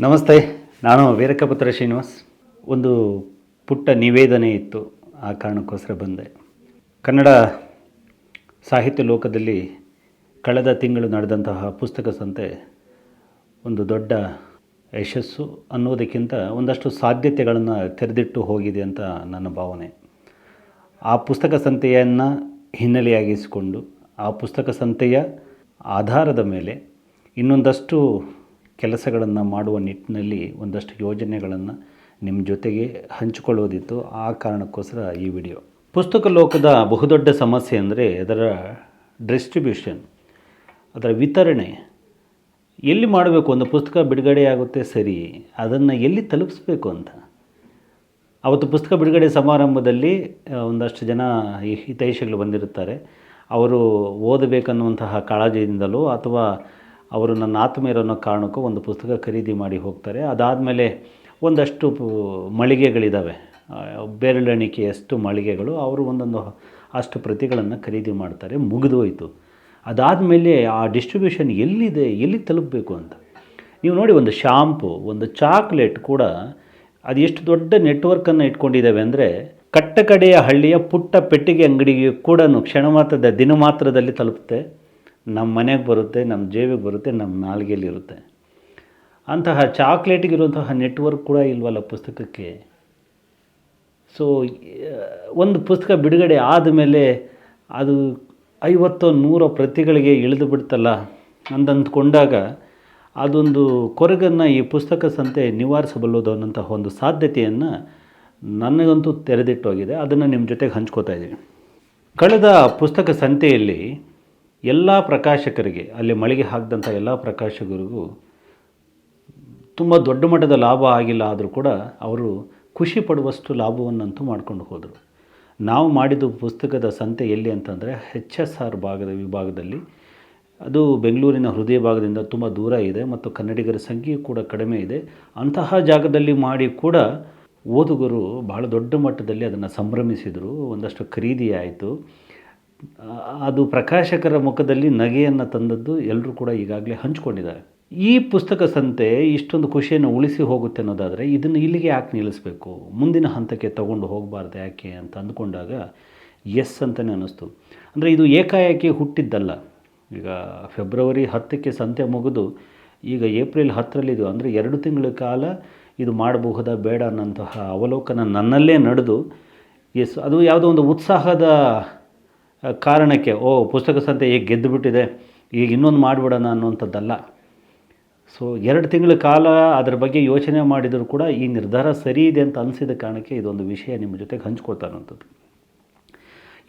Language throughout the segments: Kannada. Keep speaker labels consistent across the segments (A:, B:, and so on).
A: ನಮಸ್ತೆ, ನಾನು ವೀರಕಪುತ್ರ ಶ್ರೀನಿವಾಸ್. ಒಂದು ಪುಟ್ಟ ನಿವೇದನೆ ಇತ್ತು, ಆ ಕಾರಣಕ್ಕೋಸ್ಕರ ಬಂದೆ. ಕನ್ನಡ ಸಾಹಿತ್ಯ ಲೋಕದಲ್ಲಿ ಕಳೆದ ತಿಂಗಳು ನಡೆದಂತಹ ಪುಸ್ತಕ ಸಂತೆ ಒಂದು ದೊಡ್ಡ ಯಶಸ್ಸು ಅನ್ನೋದಕ್ಕಿಂತ ಒಂದಷ್ಟು ಸಾಧ್ಯತೆಗಳನ್ನು ತೆರೆದಿಟ್ಟು ಹೋಗಿದೆ ಅಂತ ನನ್ನ ಭಾವನೆ. ಆ ಪುಸ್ತಕ ಸಂತೆಯನ್ನು ಹಿನ್ನೆಲೆಯಾಗಿಸಿಕೊಂಡು, ಆ ಪುಸ್ತಕ ಸಂತೆಯ ಆಧಾರದ ಮೇಲೆ ಇನ್ನೊಂದಷ್ಟು ಕೆಲಸಗಳನ್ನು ಮಾಡುವ ನಿಟ್ಟಿನಲ್ಲಿ ಒಂದಷ್ಟು ಯೋಜನೆಗಳನ್ನು ನಿಮ್ಮ ಜೊತೆಗೆ ಹಂಚಿಕೊಳ್ಳೋದಿತ್ತು. ಆ ಕಾರಣಕ್ಕೋಸ್ಕರ ಈ ವಿಡಿಯೋ. ಪುಸ್ತಕ ಲೋಕದ ಬಹುದೊಡ್ಡ ಸಮಸ್ಯೆ ಅಂದರೆ ಅದರ ಡಿಸ್ಟ್ರಿಬ್ಯೂಷನ್, ಅದರ ವಿತರಣೆ. ಎಲ್ಲಿ ಮಾಡಬೇಕು? ಒಂದು ಪುಸ್ತಕ ಬಿಡುಗಡೆಯಾಗುತ್ತೆ ಸರಿ, ಅದನ್ನು ಎಲ್ಲಿ ತಲುಪಿಸ್ಬೇಕು ಅಂತ. ಅವತ್ತು ಪುಸ್ತಕ ಬಿಡುಗಡೆ ಸಮಾರಂಭದಲ್ಲಿ ಒಂದಷ್ಟು ಜನ ಈ ಹಿತೈಷಿಗಳು ಬಂದಿರುತ್ತಾರೆ. ಅವರು ಓದಬೇಕನ್ನುವಂತಹ ಕಾಳಜಿಯಿಂದಲೋ ಅಥವಾ ಅವರು ನನ್ನ ಆತ್ಮ ಅನ್ನೋ ಕಾರಣಕ್ಕೂ ಒಂದು ಪುಸ್ತಕ ಖರೀದಿ ಮಾಡಿ ಹೋಗ್ತಾರೆ. ಅದಾದಮೇಲೆ ಒಂದಷ್ಟು ಮಳಿಗೆಗಳಿದ್ದಾವೆ ಬೆರಳೆಣಿಕೆಯಷ್ಟು ಮಳಿಗೆಗಳು. ಅವರು ಒಂದೊಂದು ಅಷ್ಟು ಪ್ರತಿಗಳನ್ನು ಖರೀದಿ ಮಾಡ್ತಾರೆ. ಮುಗಿದೋಯಿತು ಅದಾದ ಅದಾದಮೇಲೆ ಆ ಡಿಸ್ಟ್ರಿಬ್ಯೂಷನ್ ಎಲ್ಲಿದೆ, ಎಲ್ಲಿ ತಲುಪಬೇಕು ಅಂತ. ನೀವು ನೋಡಿ ಒಂದು ಶಾಂಪು, ಒಂದು ಚಾಕ್ಲೇಟ್ ಕೂಡ ಅದು ಎಷ್ಟು ದೊಡ್ಡ ನೆಟ್ವರ್ಕನ್ನು ಇಟ್ಕೊಂಡಿದ್ದಾವೆ ಅಂದರೆ ಕಟ್ಟಕಡೆಯ ಹಳ್ಳಿಯ ಪುಟ್ಟ ಪೆಟ್ಟಿಗೆ ಅಂಗಡಿಗೆ ಕೂಡ ಕ್ಷಣ ಮಾತ್ರದ ದಿನ ಮಾತ್ರದಲ್ಲಿ ತಲುಪುತ್ತೆ. ನಮ್ಮ ಮನೆಗೆ ಬರುತ್ತೆ, ನಮ್ಮ ಜೇಬಿಗೆ ಬರುತ್ತೆ, ನಮ್ಮ ನಾಲ್ಗೆಯಲ್ಲಿ ಇರುತ್ತೆ ಅಂತಹ ಚಾಕ್ಲೇಟಿಗಿರುವಂತಹ ನೆಟ್ವರ್ಕ್ ಕೂಡ ಇಲ್ವಲ್ಲ ಪುಸ್ತಕಕ್ಕೆ? ಸೊ ಒಂದು ಪುಸ್ತಕ ಬಿಡುಗಡೆ ಆದಮೇಲೆ ಅದು ಐವತ್ತೋ ನೂರೋ ಪ್ರತಿಗಳಿಗೆ ಇಳಿದು ಬಿಡ್ತಲ್ಲ ಅಂದಂದುಕೊಂಡಾಗ ಅದೊಂದು ಕೊರಗನ್ನು ಈ ಪುಸ್ತಕ ಸಂತೆ ನಿವಾರಿಸಬಲ್ಲದು ಅನ್ನೋಂತಹ ಒಂದು ಸಾಧ್ಯತೆಯನ್ನು ನನಗಂತೂ ತೆರೆದಿಟ್ಟೋಗಿದೆ. ಅದನ್ನು ನಿಮ್ಮ ಜೊತೆಗೆ ಹಂಚ್ಕೋತಾ ಇದ್ದೀನಿ. ಕಳೆದ ಪುಸ್ತಕ ಸಂತೆಯಲ್ಲಿ ಎಲ್ಲ ಪ್ರಕಾಶಕರಿಗೆ, ಅಲ್ಲಿ ಮಳಿಗೆ ಹಾಕಿದಂಥ ಎಲ್ಲ ಪ್ರಕಾಶಕರಿಗೂ ತುಂಬ ದೊಡ್ಡ ಮಟ್ಟದ ಲಾಭ ಆಗಿಲ್ಲ ಆದರೂ ಕೂಡ ಅವರು ಖುಷಿ ಪಡುವಷ್ಟು ಲಾಭವನ್ನಂತೂ ಮಾಡ್ಕೊಂಡು ಹೋದರು. ನಾವು ಮಾಡಿದ ಪುಸ್ತಕದ ಸಂತೆ ಎಲ್ಲಿ ಅಂತಂದರೆ ಎಚ್ ಎಸ್ ಆರ್ ಭಾಗದ ವಿಭಾಗದಲ್ಲಿ. ಅದು ಬೆಂಗಳೂರಿನ ಹೃದಯ ಭಾಗದಿಂದ ತುಂಬ ದೂರ ಇದೆ ಮತ್ತು ಕನ್ನಡಿಗರ ಸಂಖ್ಯೆಯೂ ಕೂಡ ಕಡಿಮೆ ಇದೆ. ಅಂತಹ ಜಾಗದಲ್ಲಿ ಮಾಡಿ ಕೂಡ ಓದುಗರು ಬಹಳ ದೊಡ್ಡ ಮಟ್ಟದಲ್ಲಿ ಅದನ್ನು ಸಂಭ್ರಮಿಸಿದರು. ಒಂದಷ್ಟು ಖರೀದಿ ಆಯಿತು. ಅದು ಪ್ರಕಾಶಕರ ಮುಖದಲ್ಲಿ ನಗೆಯನ್ನು ತಂದದ್ದು ಎಲ್ಲರೂ ಕೂಡ ಈಗಾಗಲೇ ಹಂಚ್ಕೊಂಡಿದ್ದಾರೆ. ಈ ಪುಸ್ತಕ ಸಂತೆ ಇಷ್ಟೊಂದು ಖುಷಿಯನ್ನು ಉಳಿಸಿ ಹೋಗುತ್ತೆ ಅನ್ನೋದಾದರೆ ಇದನ್ನು ಇಲ್ಲಿಗೆ ಯಾಕೆ ನಿಲ್ಲಿಸಬೇಕು? ಮುಂದಿನ ಹಂತಕ್ಕೆ ತಗೊಂಡು ಹೋಗಬಾರ್ದು ಯಾಕೆ ಅಂತ ಅಂದ್ಕೊಂಡಾಗ ಎಸ್ ಅಂತಲೇ ಅನ್ನಿಸ್ತು. ಅಂದರೆ ಇದು ಏಕಾಏಕಿ ಹುಟ್ಟಿದ್ದಲ್ಲ. ಈಗ ಫೆಬ್ರವರಿ ಹತ್ತಕ್ಕೆ ಸಂತೆ ಮುಗಿದು ಈಗ ಏಪ್ರಿಲ್ ಹತ್ತರಲ್ಲಿದು ಅಂದರೆ ಎರಡು ತಿಂಗಳ ಕಾಲ ಇದು ಮಾಡಬಹುದಾ ಬೇಡ ಅನ್ನೋಂತಹ ಅವಲೋಕನ ನನ್ನಲ್ಲೇ ನಡೆದು ಎಸ್ ಅದು ಯಾವುದೋ ಒಂದು ಉತ್ಸಾಹದ ಕಾರಣಕ್ಕೆ, ಓ, ಪುಸ್ತಕ ಸಂತೆ ಈಗ ಗೆದ್ದುಬಿಟ್ಟಿದೆ, ಈಗ ಇನ್ನೊಂದು ಮಾಡಿಬಿಡೋಣ ಅನ್ನುವಂಥದ್ದಲ್ಲ. ಸೊ ಎರಡು ತಿಂಗಳ ಕಾಲ ಅದರ ಬಗ್ಗೆ ಯೋಚನೆ ಮಾಡಿದರೂ ಕೂಡ ಈ ನಿರ್ಧಾರ ಸರಿ ಇದೆ ಅಂತ ಅನಿಸಿದ ಕಾರಣಕ್ಕೆ ಇದೊಂದು ವಿಷಯ ನಿಮ್ಮ ಜೊತೆಗೆ ಹಂಚ್ಕೊಳ್ತಾ ಅನ್ನೋಂಥದ್ದು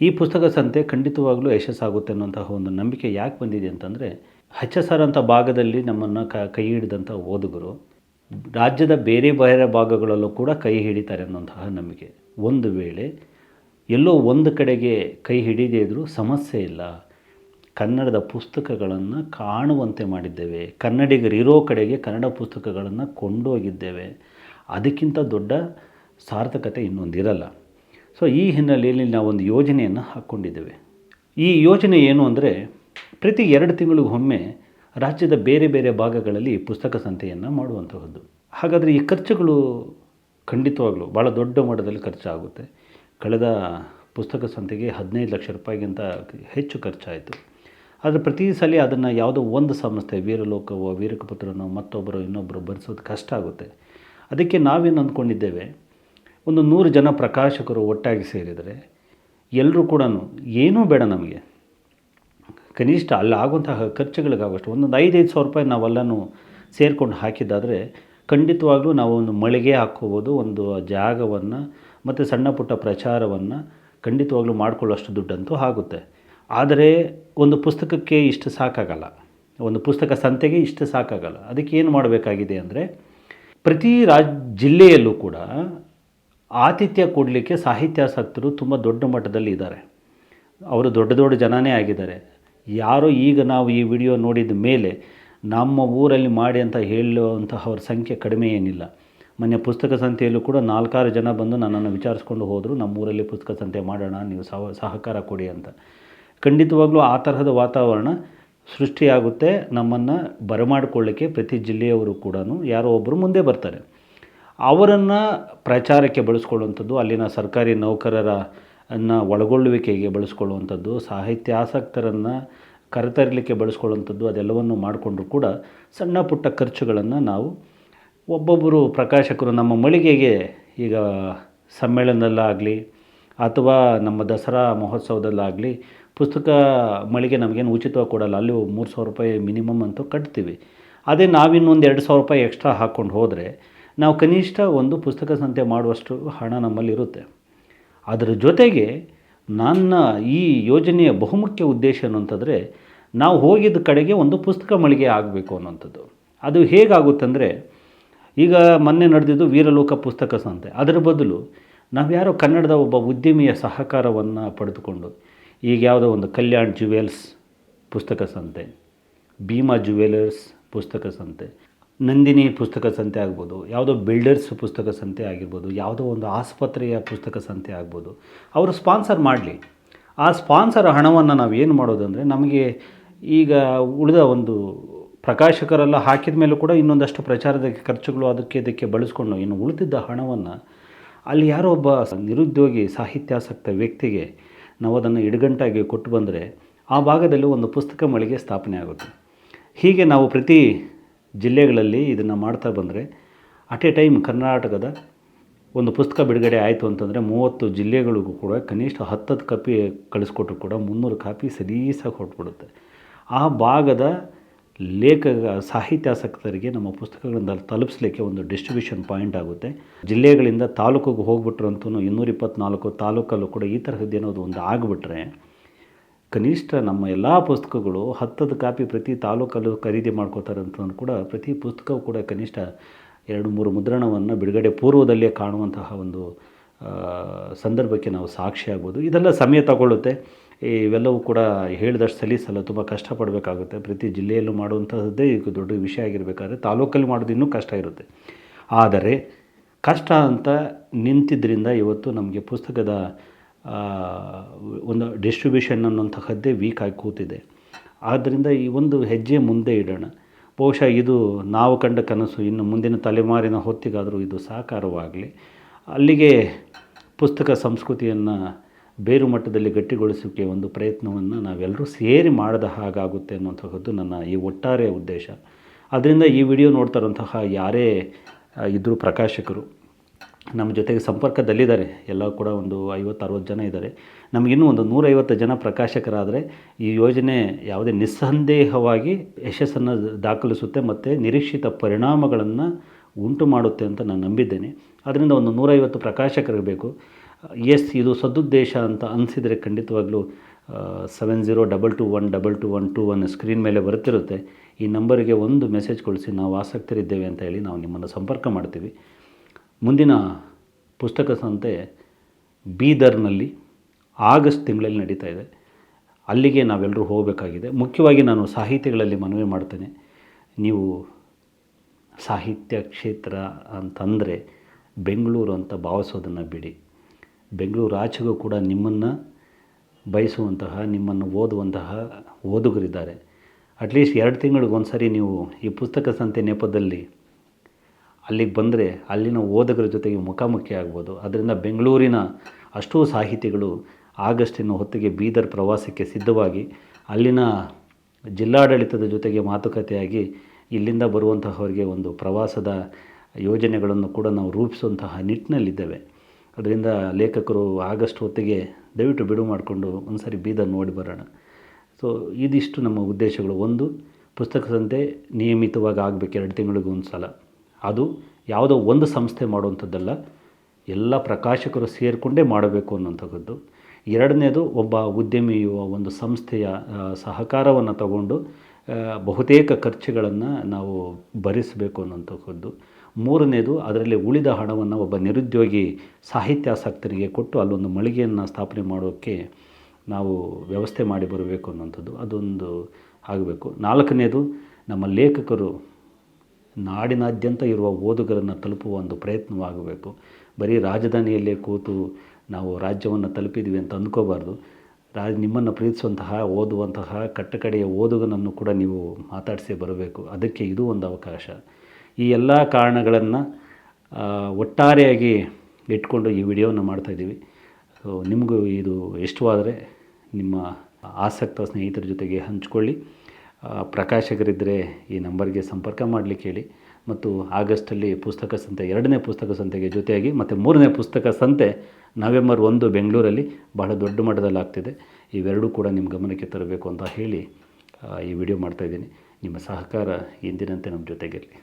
A: ಈ ಪುಸ್ತಕ ಸಂತೆ ಖಂಡಿತವಾಗಲೂ ಯಶಸ್ಸಾಗುತ್ತೆ ಅನ್ನುವಂತಹ ಒಂದು ನಂಬಿಕೆ ಯಾಕೆ ಬಂದಿದೆ ಅಂತಂದರೆ ಎಚ್ ಭಾಗದಲ್ಲಿ ನಮ್ಮನ್ನು ಕ, ಕೈ ಹಿಡಿದಂಥ ಓದುಗರು, ರಾಜ್ಯದ ಬೇರೆ ಬೇರೆ ಭಾಗಗಳಲ್ಲೂ ಕೂಡ ಕೈ ಹಿಡಿತಾರೆ ಅನ್ನುವಂತಹ ನಂಬಿಕೆ. ಒಂದು ವೇಳೆ ಎಲ್ಲೋ ಒಂದು ಕಡೆಗೆ ಕೈ ಹಿಡಿದೇ ಇದ್ದರೂ ಸಮಸ್ಯೆ ಇಲ್ಲ. ಕನ್ನಡದ ಪುಸ್ತಕಗಳನ್ನು ಕಾಣುವಂತೆ ಮಾಡಿದ್ದೇವೆ. ಕನ್ನಡಿಗರಿರೋ ಕಡೆಗೆ ಕನ್ನಡ ಪುಸ್ತಕಗಳನ್ನು ಕೊಂಡೋಗಿದ್ದೇವೆ. ಅದಕ್ಕಿಂತ ದೊಡ್ಡ ಸಾರ್ಥಕತೆ ಇನ್ನೊಂದಿರಲ್ಲ ಸೊ ಈ ಹಿನ್ನೆಲೆಯಲ್ಲಿ ನಾವೊಂದು ಯೋಜನೆಯನ್ನು ಹಾಕ್ಕೊಂಡಿದ್ದೇವೆ ಈ ಯೋಜನೆ ಏನು ಅಂದರೆ, ಪ್ರತಿ ಎರಡು ತಿಂಗಳಿಗೊಮ್ಮೆ ರಾಜ್ಯದ ಬೇರೆ ಬೇರೆ ಭಾಗಗಳಲ್ಲಿ ಪುಸ್ತಕ ಸಂತೆಯನ್ನು ಮಾಡುವಂತಹದ್ದು. ಹಾಗಾದರೆ ಈ ಖರ್ಚುಗಳು ಖಂಡಿತವಾಗಲೂ ಭಾಳ ದೊಡ್ಡ ಮಟ್ಟದಲ್ಲಿ ಖರ್ಚಾಗುತ್ತೆ. ಕಳೆದ ಪುಸ್ತಕ ಸಂತೆಗೆ ಹದಿನೈದು ಲಕ್ಷ ರೂಪಾಯಿಗಿಂತ ಹೆಚ್ಚು ಖರ್ಚಾಯಿತು. ಆದರೆ ಪ್ರತಿ ಸಲ ಅದನ್ನು ಯಾವುದೋ ಒಂದು ಸಂಸ್ಥೆ, ವೀರಲೋಕವೋ, ವೀರಕಪುತ್ರನೋ, ಮತ್ತೊಬ್ಬರು, ಇನ್ನೊಬ್ಬರು ಭರಿಸೋದು ಕಷ್ಟ ಆಗುತ್ತೆ. ಅದಕ್ಕೆ ನಾವೇನು ಅಂದ್ಕೊಂಡಿದ್ದೇವೆ, ಒಂದು ನೂರು ಜನ ಪ್ರಕಾಶಕರು ಒಟ್ಟಾಗಿ ಸೇರಿದರೆ ಎಲ್ಲರೂ ಕೂಡ ಏನೂ ಬೇಡ ನಮಗೆ. ಕನಿಷ್ಠ ಅಲ್ಲಿ ಆಗುವಂತಹ ಖರ್ಚುಗಳಿಗಾಗುವಷ್ಟು ಒಂದೊಂದು ಐದೈದು ಸಾವಿರ ರೂಪಾಯಿ ನಾವೆಲ್ಲನೂ ಸೇರಿಕೊಂಡು ಹಾಕಿದ್ದಾದರೆ ಖಂಡಿತವಾಗ್ಲೂ ನಾವು ಒಂದು ಮಳಿಗೆ ಹಾಕ್ಕೋಬೋದು, ಒಂದು ಜಾಗವನ್ನು ಮತ್ತು ಸಣ್ಣ ಪುಟ್ಟ ಪ್ರಚಾರವನ್ನು ಖಂಡಿತವಾಗ್ಲೂ ಮಾಡಿಕೊಳ್ಳೋಷ್ಟು ದುಡ್ಡಂತೂ ಆಗುತ್ತೆ. ಆದರೆ ಒಂದು ಪುಸ್ತಕಕ್ಕೆ ಇಷ್ಟು ಸಾಕಾಗಲ್ಲ. ಒಂದು ಪುಸ್ತಕ ಸಂತೆಗೆ ಇಷ್ಟು ಸಾಕಾಗಲ್ಲ. ಅದಕ್ಕೆ ಏನು ಮಾಡಬೇಕಾಗಿದೆ ಅಂದರೆ ಪ್ರತಿ ರಾಜ್, ಜಿಲ್ಲೆಯಲ್ಲೂ ಕೂಡ ಆತಿಥ್ಯ ಕೊಡಲಿಕ್ಕೆ ಸಾಹಿತ್ಯಾಸಕ್ತರು ತುಂಬ ದೊಡ್ಡ ಮಟ್ಟದಲ್ಲಿ ಇದ್ದಾರೆ. ಅವರು ದೊಡ್ಡ ದೊಡ್ಡ ಜನನೇ ಆಗಿದ್ದಾರೆ. ಯಾರೋ ಈಗ ನಾವು ಈ ವಿಡಿಯೋ ನೋಡಿದ ಮೇಲೆ ನಮ್ಮ ಊರಲ್ಲಿ ಮಾಡಿ ಅಂತ ಹೇಳುವಂತಹವ್ರ ಸಂಖ್ಯೆ ಕಡಿಮೆ ಏನಿಲ್ಲ. ಮೊನ್ನೆ ಪುಸ್ತಕ ಸಂತೆಯಲ್ಲೂ ಕೂಡ ನಾಲ್ಕಾರು ಜನ ಬಂದು ನನ್ನನ್ನು ವಿಚಾರಿಸ್ಕೊಂಡು ಹೋದರು. ನಮ್ಮೂರಲ್ಲಿ ಪುಸ್ತಕ ಸಂತೆ ಮಾಡೋಣ, ನೀವು ಸಹ ಸಹಕಾರ ಕೊಡಿ ಅಂತ. ಖಂಡಿತವಾಗ್ಲೂ ಆ ತರಹದ ವಾತಾವರಣ ಸೃಷ್ಟಿಯಾಗುತ್ತೆ. ನಮ್ಮನ್ನು ಬರಮಾಡಿಕೊಳ್ಳಿಕ್ಕೆ ಪ್ರತಿ ಜಿಲ್ಲೆಯವರು ಕೂಡ ಯಾರೋ ಒಬ್ಬರು ಮುಂದೆ ಬರ್ತಾರೆ. ಅವರನ್ನು ಪ್ರಚಾರಕ್ಕೆ ಬಳಸ್ಕೊಳ್ಳುವಂಥದ್ದು, ಅಲ್ಲಿನ ಸರ್ಕಾರಿ ನೌಕರರ ಅನ್ನು ಒಳಗೊಳ್ಳುವಿಕೆಗೆ ಬಳಸ್ಕೊಳ್ಳುವಂಥದ್ದು ಸಾಹಿತ್ಯಾಸಕ್ತರನ್ನು ಕರೆತರಲಿಕ್ಕೆ ಬಳಸ್ಕೊಳ್ಳುವಂಥದ್ದು, ಅದೆಲ್ಲವನ್ನು ಮಾಡಿಕೊಂಡ್ರೂ ಕೂಡ ಸಣ್ಣ ಪುಟ್ಟ ಖರ್ಚುಗಳನ್ನು ನಾವು ಒಬ್ಬೊಬ್ಬರು ಪ್ರಕಾಶಕರು ನಮ್ಮ ಮಳಿಗೆಗೆ ಈಗ ಸಮ್ಮೇಳನದಲ್ಲಾಗಲಿ ಅಥವಾ ನಮ್ಮ ದಸರಾ ಮಹೋತ್ಸವದಲ್ಲಾಗಲಿ ಪುಸ್ತಕ ಮಳಿಗೆ ನಮಗೇನು ಉಚಿತವಾಗಿ ಕೊಡಲ್ಲ. ಅಲ್ಲಿ ಮೂರು ಸಾವಿರ ರೂಪಾಯಿ ಮಿನಿಮಮ್ ಅಂತೂ ಕಟ್ತೀವಿ. ಅದೇ ನಾವಿನ್ನೊಂದು ಎರಡು ಸಾವಿರ ರೂಪಾಯಿ ಎಕ್ಸ್ಟ್ರಾ ಹಾಕ್ಕೊಂಡು ಹೋದರೆ ನಾವು ಕನಿಷ್ಠ ಒಂದು ಪುಸ್ತಕ ಸಂತೆ ಮಾಡುವಷ್ಟು ಹಣ ನಮ್ಮಲ್ಲಿ ಇರುತ್ತೆ ಅದರ ಜೊತೆಗೆ ನನ್ನ ಈ ಯೋಜನೆಯ ಬಹುಮುಖ್ಯ ಉದ್ದೇಶ ಅಂತಂದರೆ ನಾವು ಹೋಗಿದ್ದ ಕಡೆಗೆ ಒಂದು ಪುಸ್ತಕ ಮಳಿಗೆ ಆಗಬೇಕು ಅನ್ನೋಂಥದ್ದು ಅದು ಹೇಗಾಗುತ್ತಂದರೆ ಈಗ ಮೊನ್ನೆ ನಡೆದಿದ್ದು ವೀರಲೋಕ ಪುಸ್ತಕ ಸಂತೆ. ಅದರ ಬದಲು ನಾವು ಯಾರೋ ಕನ್ನಡದ ಒಬ್ಬ ಉದ್ಯಮಿಯ ಸಹಕಾರವನ್ನು ಪಡೆದುಕೊಂಡು ಈಗ ಯಾವುದೋ ಒಂದು ಕಲ್ಯಾಣ್ ಜುವೆಲ್ಸ್ ಪುಸ್ತಕ ಸಂತೆ, ಭೀಮಾ ಜುವೆಲರ್ಸ್ ಪುಸ್ತಕ ಸಂತೆ, ನಂದಿನಿ ಪುಸ್ತಕ ಸಂತೆ ಆಗ್ಬೋದು, ಯಾವುದೋ ಬಿಲ್ಡರ್ಸ್ ಪುಸ್ತಕ ಸಂತೆ ಆಗಿರ್ಬೋದು, ಯಾವುದೋ ಒಂದು ಆಸ್ಪತ್ರೆಯ ಪುಸ್ತಕ ಸಂತೆ ಆಗ್ಬೋದು. ಅವರು ಸ್ಪಾನ್ಸರ್ ಮಾಡಲಿ. ಆ ಸ್ಪಾನ್ಸರ್ ಹಣವನ್ನು ನಾವು ಏನು ಮಾಡೋದಂದರೆ ನಮಗೆ ಈಗ ಉಳಿದ ಒಂದು ಪ್ರಕಾಶಕರೆಲ್ಲ ಹಾಕಿದ ಮೇಲೂ ಕೂಡ ಇನ್ನೊಂದಷ್ಟು ಪ್ರಚಾರದ ಖರ್ಚುಗಳು ಅದಕ್ಕೆ ಇದಕ್ಕೆ ಬಳಸ್ಕೊಂಡು ಇನ್ನು ಉಳಿದಿದ್ದ ಹಣವನ್ನು ಅಲ್ಲಿ ಯಾರೋ ಒಬ್ಬ ನಿರುದ್ಯೋಗಿ ಸಾಹಿತ್ಯಾಸಕ್ತ ವ್ಯಕ್ತಿಗೆ ನಾವು ಅದನ್ನು ಇಡಗಂಟಾಗಿ ಕೊಟ್ಟು ಬಂದರೆ ಆ ಭಾಗದಲ್ಲಿ ಒಂದು ಪುಸ್ತಕ ಮಳಿಗೆ ಸ್ಥಾಪನೆ ಆಗುತ್ತೆ. ಹೀಗೆ ನಾವು ಪ್ರತಿ ಜಿಲ್ಲೆಗಳಲ್ಲಿ ಇದನ್ನು ಮಾಡ್ತಾ ಬಂದರೆ ಅಟ್ ಎ ಟೈಮ್ ಕರ್ನಾಟಕದ ಒಂದು ಪುಸ್ತಕ ಬಿಡುಗಡೆ ಆಯಿತು ಅಂತಂದರೆ ಮೂವತ್ತು ಜಿಲ್ಲೆಗಳಿಗೂ ಕೂಡ ಕನಿಷ್ಠ ಹತ್ತತ್ತು ಕಾಪಿ ಕಳಿಸ್ಕೊಟ್ರು ಕೂಡ ಮುನ್ನೂರು ಕಾಪಿ ಸಲೀಸಾಗಿ ಹೊರಟ್ಬಿಡುತ್ತೆ. ಆ ಭಾಗದ ಲೇಖಕ, ಸಾಹಿತ್ಯಾಸಕ್ತರಿಗೆ ನಮ್ಮ ಪುಸ್ತಕಗಳನ್ನು ತಲುಪಿಸ್ಲಿಕ್ಕೆ ಒಂದು ಡಿಸ್ಟ್ರಿಬ್ಯೂಷನ್ ಪಾಯಿಂಟ್ ಆಗುತ್ತೆ. ಜಿಲ್ಲೆಗಳಿಂದ ತಾಲೂಕಿಗೆ ಹೋಗ್ಬಿಟ್ರಂತೂ ಇನ್ನೂರ ಇಪ್ಪತ್ತ್ನಾಲ್ಕು ತಾಲೂಕಲ್ಲೂ ಕೂಡ ಈ ಥರದ್ದು ಏನೋದು ಒಂದು ಆಗಿಬಿಟ್ರೆ, ಕನಿಷ್ಠ ನಮ್ಮ ಎಲ್ಲ ಪುಸ್ತಕಗಳು ಹತ್ತದ ಕಾಪಿ ಪ್ರತಿ ತಾಲೂಕಲ್ಲೂ ಖರೀದಿ ಮಾಡ್ಕೋತಾರೆ ಅಂತ ಕೂಡ ಪ್ರತಿ ಪುಸ್ತಕವು ಕೂಡ ಕನಿಷ್ಠ ಎರಡು ಮೂರು ಮುದ್ರಣವನ್ನು ಬಿಡುಗಡೆ ಪೂರ್ವದಲ್ಲೇ ಕಾಣುವಂತಹ ಒಂದು ಸಂದರ್ಭಕ್ಕೆ ನಾವು ಸಾಕ್ಷಿ ಆಗ್ಬೋದು. ಇದೆಲ್ಲ ಸಮಯ ತಗೊಳ್ಳುತ್ತೆ. ಇವೆಲ್ಲವೂ ಕೂಡ ಹೇಳಿದಷ್ಟು ಸಲೀಸಲ್ಲ, ತುಂಬ ಕಷ್ಟಪಡಬೇಕಾಗುತ್ತೆ. ಪ್ರತಿ ಜಿಲ್ಲೆಯಲ್ಲೂ ಮಾಡುವಂಥದ್ದೇ ಈಗ ದೊಡ್ಡ ವಿಷಯ ಆಗಿರಬೇಕಾದ್ರೆ ತಾಲೂಕಲ್ಲಿ ಮಾಡೋದು ಇನ್ನೂ ಕಷ್ಟ ಇರುತ್ತೆ. ಆದರೆ ಕಷ್ಟ ಅಂತ ನಿಂತಿದ್ದರಿಂದ ಇವತ್ತು ನಮಗೆ ಪುಸ್ತಕದ ಒಂದು ಡಿಸ್ಟ್ರಿಬ್ಯೂಷನ್ ಅನ್ನುವಂತಹದ್ದೇ ವೀಕ್ ಆಗಿ ಕೂತಿದೆ. ಆದ್ದರಿಂದ ಈ ಒಂದು ಹೆಜ್ಜೆ ಮುಂದೆ ಇಡೋಣ. ಬಹುಶಃ ಇದು ನಾವು ಕಂಡ ಕನಸು, ಇನ್ನು ಮುಂದಿನ ತಲೆಮಾರಿನ ಹೊತ್ತಿಗಾದರೂ ಇದು ಸಾಕಾರವಾಗಲಿ. ಅಲ್ಲಿಗೆ ಪುಸ್ತಕ ಸಂಸ್ಕೃತಿಯನ್ನು ಬೇರು ಮಟ್ಟದಲ್ಲಿ ಗಟ್ಟಿಗೊಳಿಸೋಕ್ಕೆ ಒಂದು ಪ್ರಯತ್ನವನ್ನು ನಾವೆಲ್ಲರೂ ಸೇರಿ ಮಾಡಿದ ಹಾಗಾಗುತ್ತೆ ಅನ್ನುವಂಥದ್ದು ನನ್ನ ಈ ಒಟ್ಟಾರೆ ಉದ್ದೇಶ. ಅದರಿಂದ ಈ ವಿಡಿಯೋ ನೋಡ್ತಾರಂತಹ ಯಾರೇ ಇದ್ದರೂ ಪ್ರಕಾಶಕರು, ನಮ್ಮ ಜೊತೆಗೆ ಸಂಪರ್ಕದಲ್ಲಿದ್ದಾರೆ ಎಲ್ಲ ಕೂಡ ಒಂದು ಐವತ್ತು ಅರವತ್ತು ಜನ ಇದ್ದಾರೆ. ನಮಗಿನ್ನೂ ಒಂದು ನೂರೈವತ್ತು ಜನ ಪ್ರಕಾಶಕರಾದರೆ ಈ ಯೋಜನೆ ಯಾವುದೇ ನಿಸ್ಸಂದೇಹವಾಗಿ ಯಶಸ್ಸನ್ನು ದಾಖಲಿಸುತ್ತೆ ಮತ್ತು ನಿರೀಕ್ಷಿತ ಪರಿಣಾಮಗಳನ್ನು ಉಂಟು ಮಾಡುತ್ತೆ ಅಂತ ನಾನು ನಂಬಿದ್ದೇನೆ. ಅದರಿಂದ ಒಂದು ನೂರೈವತ್ತು ಪ್ರಕಾಶಕರಿಗೆ ಬೇಕು ಎಸ್ ಇದು ಸದುದ್ದೇಶ ಅಂತ ಅನಿಸಿದರೆ ಖಂಡಿತವಾಗ್ಲೂ seven zero double two one double two one two one screen ಮೇಲೆ ಬರುತ್ತಿರುತ್ತೆ. ಈ ನಂಬರಿಗೆ ಒಂದು ಮೆಸೇಜ್ ಕಳಿಸಿ, ನಾವು ಆಸಕ್ತರಿದ್ದೇವೆ ಅಂತ ಹೇಳಿ ನಾವು ನಿಮ್ಮನ್ನು ಸಂಪರ್ಕ ಮಾಡ್ತೀವಿ. ಮುಂದಿನ ಪುಸ್ತಕ ಸಂತೆ ಬೀದರ್ನಲ್ಲಿ ಆಗಸ್ಟ್ ತಿಂಗಳಲ್ಲಿ ನಡೀತಾ ಇದೆ. ಅಲ್ಲಿಗೆ ನಾವೆಲ್ಲರೂ ಹೋಗಬೇಕಾಗಿದೆ. ಮುಖ್ಯವಾಗಿ ನಾನು ಸಾಹಿತಿಗಳಲ್ಲಿ ಮನವಿ ಮಾಡ್ತೇನೆ. ನೀವು ಸಾಹಿತ್ಯ ಕ್ಷೇತ್ರ ಅಂತಂದರೆ ಬೆಂಗಳೂರು ಅಂತ ಭಾವಿಸೋದನ್ನು ಬಿಡಿ. ಬೆಂಗಳೂರು ಆಚೆಗೂ ಕೂಡ ನಿಮ್ಮನ್ನು ಬಯಸುವಂತಹ, ನಿಮ್ಮನ್ನು ಓದುವಂತಹ ಓದುಗರಿದ್ದಾರೆ. ಅಟ್ಲೀಸ್ಟ್ ಎರಡು ತಿಂಗಳಿಗೆ ಒಂದು ಸರಿ ನೀವು ಈ ಪುಸ್ತಕ ಸಂತೆ ನೆಪದಲ್ಲಿ ಅಲ್ಲಿಗೆ ಬಂದರೆ ಅಲ್ಲಿನ ಓದುಗರ ಜೊತೆಗೆ ಮುಖಾಮುಖಿ ಆಗ್ಬೋದು. ಅದರಿಂದ ಬೆಂಗಳೂರಿನ ಅಷ್ಟೂ ಸಾಹಿತಿಗಳು ಆಗಸ್ಟಿನ ಹೊತ್ತಿಗೆ ಬೀದರ್ ಪ್ರವಾಸಕ್ಕೆ ಸಿದ್ಧವಾಗಿ ಅಲ್ಲಿನ ಜಿಲ್ಲಾಡಳಿತದ ಜೊತೆಗೆ ಮಾತುಕತೆಯಾಗಿ ಇಲ್ಲಿಂದ ಬರುವಂತಹವರಿಗೆ ಒಂದು ಪ್ರವಾಸದ ಯೋಜನೆಗಳನ್ನು ಕೂಡ ನಾವು ರೂಪಿಸುವಂತಹ ನಿಟ್ಟಿನಲ್ಲಿದ್ದೇವೆ. ಅದರಿಂದ ಲೇಖಕರು ಆಗಸ್ಟ್ ಹೊತ್ತಿಗೆ ದಯವಿಟ್ಟು ಬಿಡುವು ಮಾಡಿಕೊಂಡು ಒಂದು ಸಾರಿ ಬೀದರ್ ನೋಡಿ ಬರೋಣ. ಸೊ ಇದಿಷ್ಟು ನಮ್ಮ ಉದ್ದೇಶಗಳು. ಒಂದು, ಪುಸ್ತಕ ಸಂತೆ ನಿಯಮಿತವಾಗಿ ಆಗಬೇಕು ಎರಡು ತಿಂಗಳಿಗೆ ಒಂದು ಸಲ ಅದು ಯಾವುದೋ ಒಂದು ಸಂಸ್ಥೆ ಮಾಡುವಂಥದ್ದಲ್ಲ, ಎಲ್ಲ ಪ್ರಕಾಶಕರು ಸೇರಿಕೊಂಡೇ ಮಾಡಬೇಕು ಅನ್ನೋಂಥದ್ದು ಎರಡನೇದು, ಒಬ್ಬ ಉದ್ಯಮಿಯು ಒಂದು ಸಂಸ್ಥೆಯ ಸಹಕಾರವನ್ನು ತಗೊಂಡು ಬಹುತೇಕ ಖರ್ಚುಗಳನ್ನು ನಾವು ಭರಿಸಬೇಕು ಅನ್ನೋಂಥದ್ದು ಮೂರನೇದು, ಅದರಲ್ಲಿ ಉಳಿದ ಹಣವನ್ನು ಒಬ್ಬ ನಿರುದ್ಯೋಗಿ ಸಾಹಿತ್ಯಾಸಕ್ತರಿಗೆ ಕೊಟ್ಟು ಅಲ್ಲೊಂದು ಮಳಿಗೆಯನ್ನು ಸ್ಥಾಪನೆ ಮಾಡೋಕ್ಕೆ ನಾವು ವ್ಯವಸ್ಥೆ ಮಾಡಿ ಬರಬೇಕು ಅನ್ನೋಂಥದ್ದು ಅದೊಂದು ಆಗಬೇಕು. ನಾಲ್ಕನೇದು, ನಮ್ಮ ಲೇಖಕರು ನಾಡಿನಾದ್ಯಂತ ಇರುವ ಓದುಗರನ್ನು ತಲುಪುವ ಒಂದು ಪ್ರಯತ್ನವಾಗಬೇಕು. ಬರೀ ರಾಜಧಾನಿಯಲ್ಲೇ ಕೂತು ನಾವು ರಾಜ್ಯವನ್ನು ತಲುಪಿದ್ವಿ ಅಂತ ಅಂದ್ಕೋಬಾರ್ದು. ರಾ, ನಿಮ್ಮನ್ನು ಪ್ರೀತಿಸುವಂತಹ, ಓದುವಂತಹ ಕಟ್ಟಕಡೆಯ ಓದುಗನನ್ನು ಕೂಡ ನೀವು ಮಾತಾಡಿಸೇ ಬರಬೇಕು. ಅದಕ್ಕೆ ಇದು ಒಂದು ಅವಕಾಶ. ಈ ಎಲ್ಲ ಕಾರಣಗಳನ್ನು ಒಟ್ಟಾರೆಯಾಗಿ ಇಟ್ಕೊಂಡು ಈ ವಿಡಿಯೋನ ಮಾಡ್ತಾಯಿದ್ದೀವಿ ಸೊ ನಿಮಗೂ ಇದು ಇಷ್ಟವಾದರೆ ನಿಮ್ಮ ಆಸಕ್ತ ಸ್ನೇಹಿತರ ಜೊತೆಗೆ ಹಂಚಿಕೊಳ್ಳಿ. ಪ್ರಕಾಶಕರಿದ್ದರೆ ಈ ನಂಬರ್ಗೆ ಸಂಪರ್ಕ ಮಾಡಲಿಕ್ಕೆ ಹೇಳಿ. ಮತ್ತು ಆಗಸ್ಟಲ್ಲಿ ಪುಸ್ತಕ ಸಂತೆ, ಎರಡನೇ ಪುಸ್ತಕ ಸಂತೆಗೆ ಜೊತೆಯಾಗಿ ಮತ್ತು ಮೂರನೇ ಪುಸ್ತಕ ಸಂತೆ ನವೆಂಬರ್ ಒಂದು ಬೆಂಗಳೂರಲ್ಲಿ ಬಹಳ ದೊಡ್ಡ ಮಟ್ಟದಲ್ಲಿ ಆಗ್ತಿದೆ. ಇವೆರಡೂ ಕೂಡ ನಿಮ್ಮ ಗಮನಕ್ಕೆ ತರಬೇಕು ಅಂತ ಹೇಳಿ ಈ ವಿಡಿಯೋ ಮಾಡ್ತಾಯಿದ್ದೀನಿ ನಿಮ್ಮ ಸಹಕಾರ ಎಂದಿನಂತೆ ನಮ್ಮ ಜೊತೆಗಿರಲಿ.